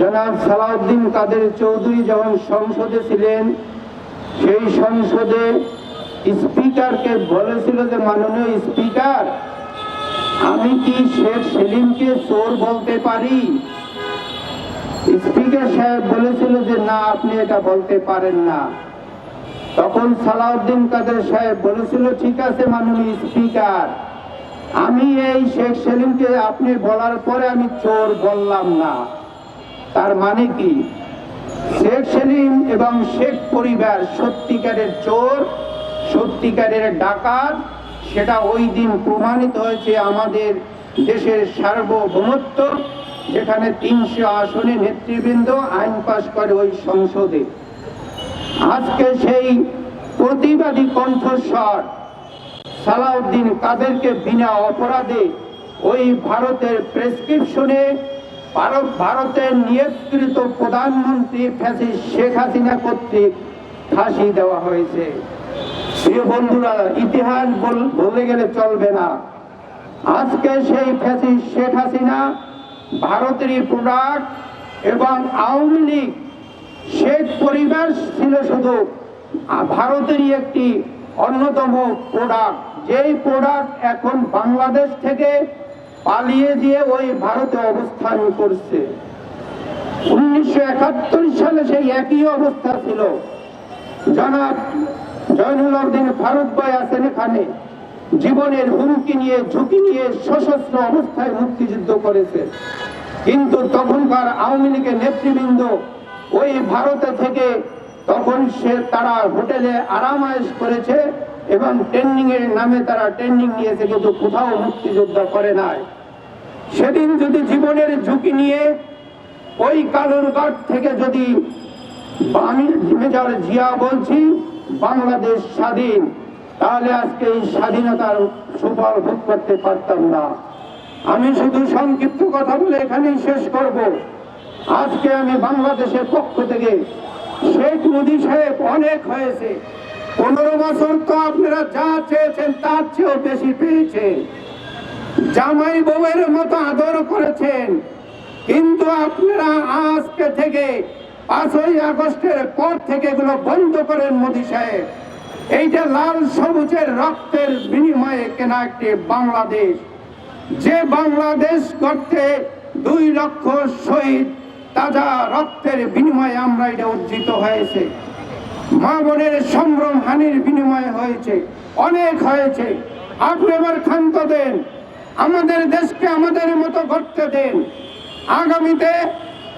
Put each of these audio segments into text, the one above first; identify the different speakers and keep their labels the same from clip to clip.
Speaker 1: জনাব সালাউদ্দিন কাদের চৌধুরী যখন সংসদে ছিলেন, সেই সংসদে স্পিকারকে বলেছিল যে, মাননীয় স্পিকার, আমি কি শেখ সেলিমকে চোর বলতে পারি? স্পিকার সাহেব বলেছিল যে, না, আপনি এটা বলতে পারেন না। তখন সালাউদ্দিন কাদের সাহেব বলেছিল, ঠিক আছে, মাননীয় স্পিকার, আমি এই শেখ সেলিমকে আপনি বলার পরে আমি চোর বললাম না। তার মানে কি? শেখ সেলিম এবং শেখ পরিবার সত্যিকারের চোর, সত্যিকারের ডাকাত, সেটা ওই দিন প্রমাণিত হয়েছে আমাদের দেশের সার্বভৌমত্ব, যেখানে তিনশো আসনে নেতৃবৃন্দ আইন পাশ করে ওই সংসদে। আজকে সেই প্রতিবাদী কণ্ঠস্বর সালাউদ্দিন কাদেরকে বিনা অপরাধে ওই ভারতের প্রেসক্রিপশনে ভারত, ভারতের নিয়োগকৃত প্রধানমন্ত্রী ফ্যাসিস্ট শেখ হাসিনা কর্তৃক ফাঁসি দেওয়া হয়েছে। বন্ধুরা, ইতিহাস বল- গেলে চলবে না। আজকে সেই ফ্যাসিস্ট শেখ হাসিনা ভারতেরই প্রোডাক্ট এবং আওয়ামী লীগ, শেখ পরিবার ছিল শুধু ভারতেরই একটি অন্যতম প্রোডাক্ট যেই প্রোডাক্ট এখন বাংলাদেশ থেকে পালিয়ে দিয়ে ওই ভারতে অবস্থান করছে। উনিশশো একাত্তর সালে সেই একই অবস্থা ছিল। জনাব জয়নুল আবদিন ফারুক ভাই আছেন এখানে। জীবনের হুমকি নিয়ে, ঝুঁকি নিয়ে সশস্ত্র অবস্থায় মুক্তিযুদ্ধ করেছে। কিন্তু তখনকার আওয়ামী লীগের নেতৃবৃন্দ ওই ভারতে থেকে তখন সে তারা হোটেলে আরামায়েশ করেছে। এবং ট্রেনিং এর নামে তারা ট্রেনিং নিয়েছে কিন্তু কোথাও মুক্তিযোদ্ধা করে নাই। সেদিন যদি জীবনের ঝুঁকি নিয়ে ওই কালুরঘাট থেকে যদি মেজর জিয়া বলছি, বাংলাদেশ স্বাধীন, তাহলে আজকে এই স্বাধীনতার সুফল ভোগ করতে পারতাম না। আমি শুধু সংক্ষিপ্ত কথা বলে এখানেই শেষ করব। আজকে আমি বাংলাদেশের পক্ষ থেকে শেখ মোদী সাহেব অনেক হয়েছে। পনেরো বছর তো আপনারা যা চেয়েছেন, তার চেয়েও বেশি পেয়েছেন। জামাই বউয়ের মতো আদর করেছেন। কিন্তু আপনারা আজকে থেকে পাঁচই আগস্টের পর থেকে এগুলো বন্ধ করেন মোদী সাহেব। এইটা লাল সবুজের রক্তের বিনিময়ে কেনা একটি বাংলাদেশ। যে বাংলাদেশ করতে দুই লক্ষ শহীদ, তাজা রক্তের বিনিময়ে আমরা এটা অর্জিত হয়েছে। মা বোনের সম্ভ্রম, হানির বিনিময়ে হয়েছে, অনেক হয়েছে। আপনি এবার ক্ষান্ত দেন, আমাদের দেশকে আমাদের মতো করতে দেন। আগামীতে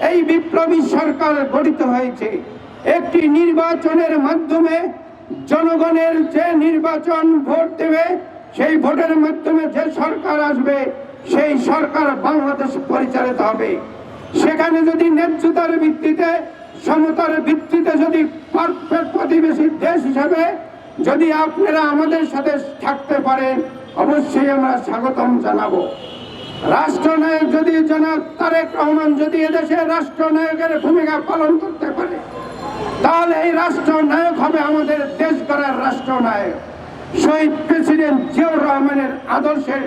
Speaker 1: এই বিপ্লবী সরকার গঠিত হয়েছে। একটি নির্বাচনের মাধ্যমে জনগণের যে নির্বাচন ভোট দেবে, সেই ভোটের মাধ্যমে যে সরকার আসবে, সেই সরকার বাংলাদেশ পরিচালিত হবে। সেখানে যদি ন্যায্যতার ভিত্তিতে সমতার ভিত্তিতে যদি পারফেক্ট প্রতিবেশী দেশ হিসাবে যদি আপনারা আমাদের সাথে থাকতে পারেন অবশ্যই আমরা স্বাগতম জানাব। রাষ্ট্রনায়ক যদি জনাব তারেক রহমান যদি এদেশে রাষ্ট্রনায়কের ভূমিকা পালন করতে পারে, তাহলে এই রাষ্ট্রনায়ক হবে আমাদের দেশ গড়ার রাষ্ট্রনায়ক। শহীদ প্রেসিডেন্ট জিয়াউর রহমানের আদর্শের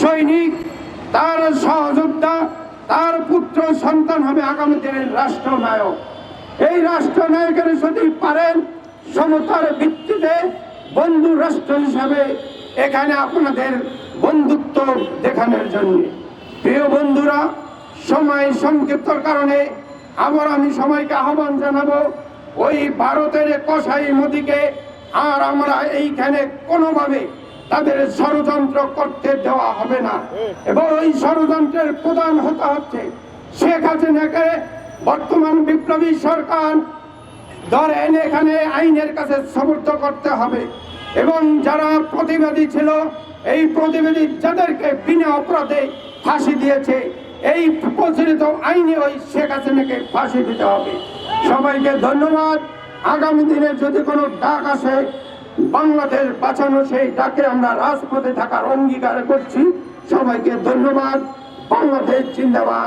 Speaker 1: সৈনিক, তার সহযোদ্ধা, তার পুত্র সন্তান হবে আগামী দিনের রাষ্ট্রনায়ক। এই রাষ্ট্রনায়কের যদি পারেন সমতার ভিত্তিতে বন্ধু রাষ্ট্র হিসাবে এখানে আপনাদের বন্ধুত্ব দেখানোর জন্য। প্রিয় বন্ধুরা, সময় সংক্ষিপ্তর কারণে আবার আমি সময়কে আহ্বান জানাব, ওই ভারতের কসাই মোদীকে আর আমরা এইখানে কোনোভাবে তাদের ষড়যন্ত্র করতে দেওয়া হবে না। এবং ওই ষড়যন্ত্রের প্রধান হতে হচ্ছে শেখ হাসিনাকে বর্তমান বিপ্লবী সরকার, ধরেন এখানে আইনের কাছে সমর্থ করতে হবে। এবং যারা প্রতিবাদী ছিল, এই প্রতিবাদী যাদেরকে বিনা অপরাধে ফাঁসি দিয়েছে, এই প্রচলিত আইনে ওই শেখ হাসিনাকে ফাঁসি দিতে হবে। সবাইকে ধন্যবাদ। আগামী দিনে যদি কোনো ডাক আসে, বাংলাদেশ বাঁচানো সেই ডাকে আমরা রাজপথে থাকার অঙ্গীকার করছি। সবাইকে ধন্যবাদ। বাংলাদেশ জিন্দাবাদ।